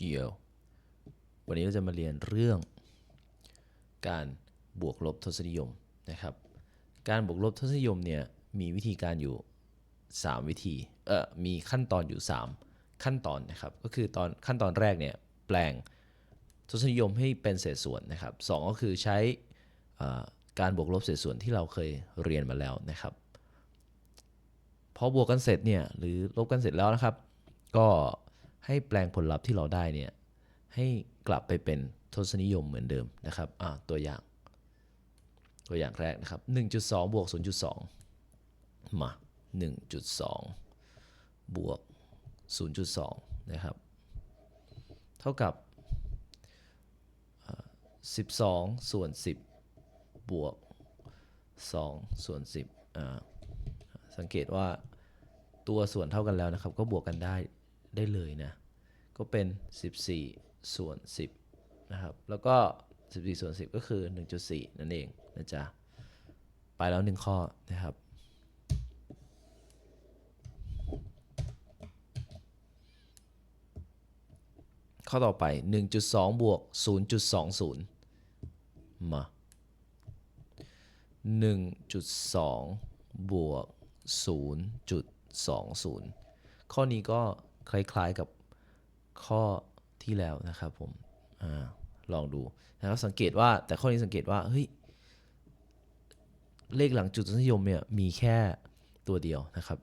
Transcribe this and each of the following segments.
เยียววันนี้เราจะมาเรียนเรื่อง การบวกลบทศนิยมนะครับ การบวกลบทศนิยมเนี่ยมีวิธีการอยู่ 3 วิธีเออมีขั้นตอนอยู่ 3 ขั้นตอนนะครับก็คือตอนขั้นตอนแรกเนี่ยแปลงทศนิยมให้เป็นเศษส่วนนะครับสองก็คือใช้การบวกลบเศษส่วนที่เราเคยเรียนมาแล้วนะครับพอบวกกันเสร็จเนี่ยหรือลบกันเสร็จแล้วนะครับ ก็ ให้แปลงผลลัพธ์ที่เราได้เนี่ยให้กลับไปเป็นทศนิยมเหมือนเดิมนะครับตัวอย่าง ตัวอย่างแรกนะครับ 1.2 บวก 0.2 มา 1.2 บวก 0.2 นะครับ เท่ากับเอ่อ12 ส่วน 10 บวก 2 ส่วน 10 สังเกตว่าตัวส่วนเท่ากันแล้วนะครับ ก็บวกกันได้ ได้เลยนะ ก็เป็น 14 ส่วน 10 นะครับ แล้วก็ 14 ส่วน 10 ก็คือ 1.4 นั่นเองนะจ๊ะ ไปแล้ว 1 ข้อนะครับข้อต่อไป 1.2 บวก 0.20 มา 1.2 บวก 0.20 ข้อนี้ก็ คล้ายๆกับข้อที่แล้วนะครับผมอลองดูนะครับสังเกตว่าแต่ข้อนี้สังเกตว่าเฮ้ยเลขหลังจุดนิยมเนี่ยมีแค่ตัวเดียวนะครับ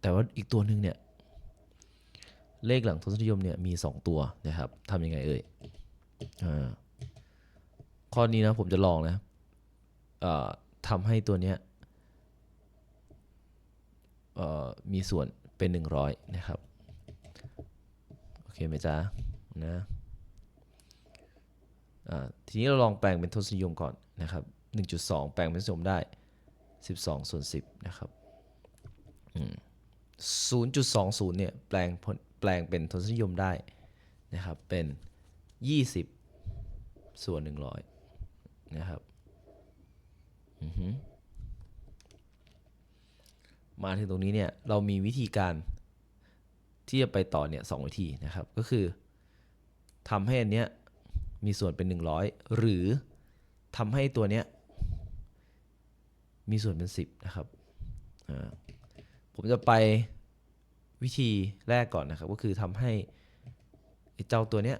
แต่ว่าอีกตัวหนึ่งเนี่ยเลขหลังทศนิยมเนี่ยมี 2 ตัวนะครับทำยังไงเอ่ยอข้อนี้นะผมจะลองนะทำให้ตัวเนี้ยมีส่วนเป็น 100 นะครับ เคไหมจ๊ะนะทีนี้เราลองแปลงเป็นทศนิยมก่อนนะครับ 1.2 แปลงเป็นทศนิยมได้ 12ส่วน10 นะครับอืม0.20 เนี่ยแปลงแปลงเป็นทศนิยมได้นะครับ เป็น 20 ส่วน 100 นะครับมาถึงตรงนี้เนี่ยเรามีวิธีการ ที่จะไปต่อเนี่ยสองวิธีนะครับก็คือทำให้อันเนี้ยมีส่วนเป็น 100 หรือทำให้ตัวเนี้ยมีส่วนเป็น 10 นะครับผมจะไปวิธีแรกก่อนนะครับ ก็คือทำให้เจ้าตัวเนี้ย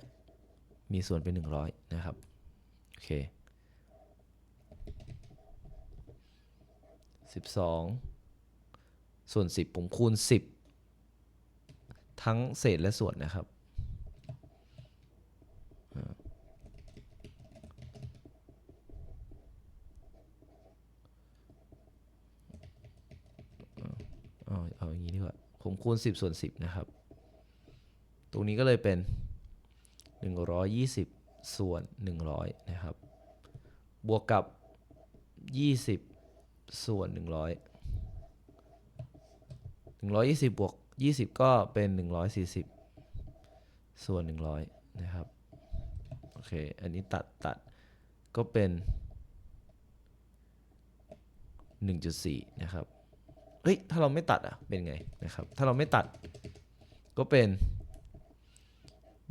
มีส่วนเป็น 100 นะครับโอเค12 ส่วน 10 ผมคูณ 10 ทั้งเศษและส่วนนะครับอ่าเอาเอาอย่างนี้ดีกว่า ผมคูณ 10 ส่วน 10 นะครับ ตรงนี้ก็เลยเป็น 120 ส่วน 100 นะครับ บวกกับ 20 ส่วน 100 120 บวก 20 ก็เป็น 140 ส่วน 100 นะครับ โอเค อันนี้ตัดตัดก็เป็น 1.4 นะครับ เฮ้ย ถ้าเราไม่ตัดอะ เป็นไงนะครับ ถ้าเราไม่ตัดก็เป็น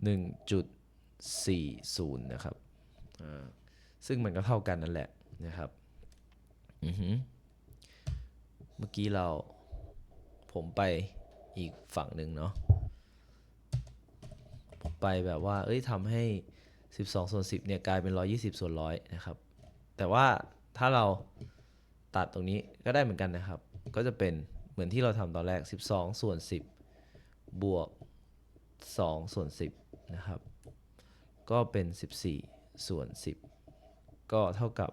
1.40 นะครับ ซึ่งมันก็เท่ากันนั่นแหละนะครับอือหือเมื่อกี้เราผมไป อีกฝั่งหนึ่งเนาะไปแบบว่า เอ้ยทำให้ 12 ส่วน 10 เนี่ย กลายเป็น 120 ส่วนร้อยนะครับ แต่ว่าถ้าเราตัดตรงนี้ก็ได้เหมือนกันนะครับ ก็จะเป็นเหมือนที่เราทำตอนแรก 12 ส่วน 10 บวก 2 ส่วน 10 นะครับ ก็เป็น 14 ส่วน 10 ก็เท่ากับ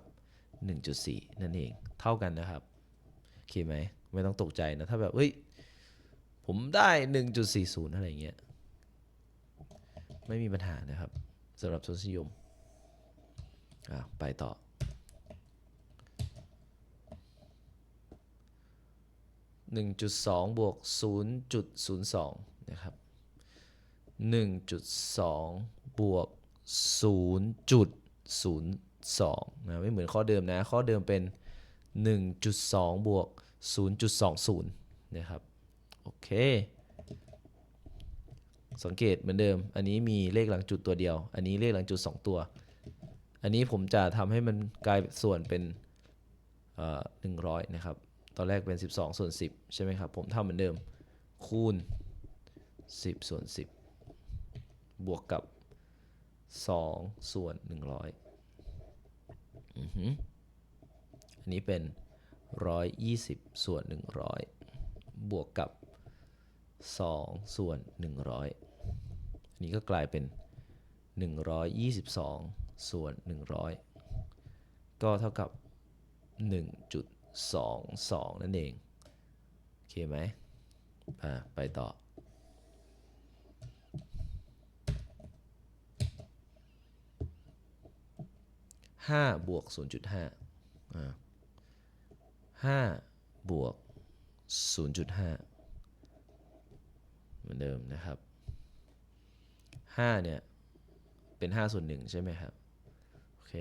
1.4 นั่นเอง เท่ากันนะครับ โอเคไหม ไม่ต้องตกใจนะ ถ้าแบบเฮ้ย ผมได้ 1.40 อะไรอย่างเงี้ย ไม่มีปัญหานะครับสำหรับทศนิยมไปต่อ 1.2 บวก 0.02 นะครับ 1.2 บวก 0.02 นะ ไม่เหมือนข้อเดิมนะ ข้อเดิมเป็น 1.2 บวก 0.20 นะครับ โอเค สังเกตเหมือนเดิม อันนี้มีเลขหลังจุดตัวเดียว อันนี้เลขหลังจุด 2 ตัว อันนี้ผมจะทำให้มันกลายส่วนเป็นหนึ่งร้อยนะครับ ตอนแรกเป็น 12 ส่วน 10 ใช่ไหมครับ ผมทำเหมือนเดิม คูณ 10 ส่วน 10 บวกกับ 2 ส่วน 100อือหืออันนี้เป็น 120 ส่วน 100 บวกกับ 2 ส่วน 100 อันนี้ก็กลายเป็น 122 ส่วน 100 ก็เท่ากับ 1.22 นั่นเอง โอเคไหมอ่าไปต่อ 5 บวก 0.5 อ่า5บวก 0.5เห มือนเดิมนะครับ5เนี่ยเป็น 5 ส่วน 1 ใช่ไหมครับ โอเค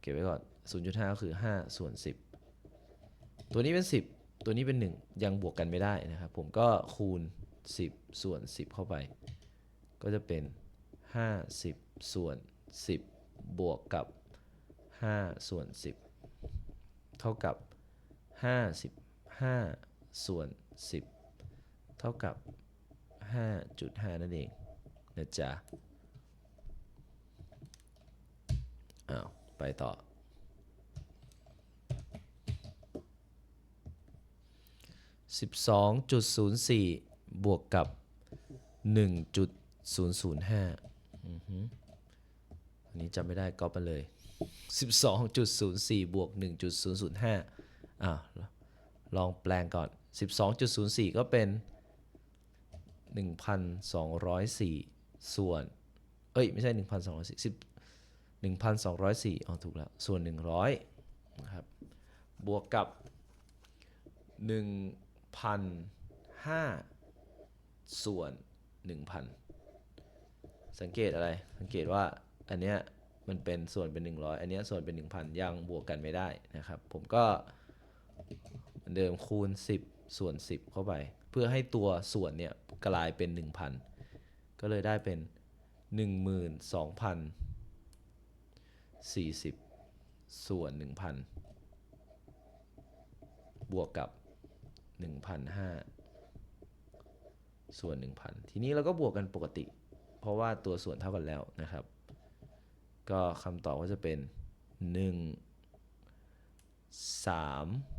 เก็บไว้ก่อน 0.5 ก็คือ 5 ส่วน 10 ตัวนี้เป็น 10 ตัวนี้เป็น 1 ยังบวกกันไม่ได้นะครับ ผมก็คูณ 10 ส่วน 10 เข้าไป ก็จะเป็น 50 ส่วน 10 บวกกับ 5 ส่วน 10 เท่ากับ 55 ส่วน 10 เท่ากับ 5.5 นั่นเองนะจ๊ะอ้าว ไปต่อ 12.04 บวกกับ 1.005อือฮึอันนี้จำไม่ได้ก็ไปเลย 12.04 บวก 1.005อ่าลองแปลงก่อน 12.04 ก็เป็น 1,204 ส่วน เอ้ย ไม่ใช่ 1,204 10 1,204อ๋อถูกแล้ว ส่วน 100นะครับ บวกกับ 1,005 ส่วน 1,000 สังเกตอะไร สังเกตว่า อันเนี้ยมันเป็นส่วนเป็น 100 อันเนี้ยส่วนเป็น 1,000 ยังบวกกันไม่ได้นะครับ ผมก็เหมือนเดิมคูณ 10 ส่วน 10 เข้าไป เพื่อให้ตัวส่วนเนี่ยกลายเป็น 1,000 ก็เลยได้เป็น 12,040 ส่วน 1,000 บวกกับ1,005ส่วน 1,000 ทีนี้เราก็บวกกันปกติ เพราะว่าตัวส่วนเท่ากันแล้วนะครับ ก็คำตอบก็จะเป็น 1 3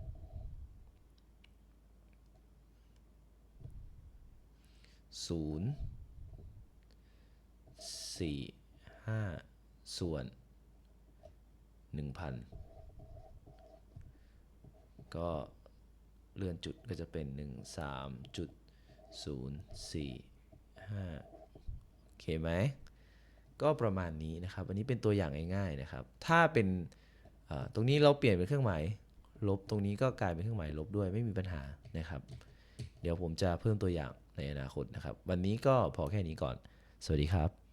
0 4 5ส่วน1,000ก็เลื่อนจุดก็จะเป็น1 3จุด0 4 5โอเคไหมก็ประมาณนี้นะครับ อันนี้เป็นตัวอย่างง่ายๆนะครับ ถ้าเป็นตรงนี้เราเปลี่ยนเป็นเครื่องหมายลบ ตรงนี้ก็กลายเป็นเครื่องหมายลบด้วยไม่มีปัญหานะครับ เดี๋ยวผมจะเพิ่มตัวอย่าง ในอนาคตนะครับ วันนี้ก็พอแค่นี้ก่อน สวัสดีครับ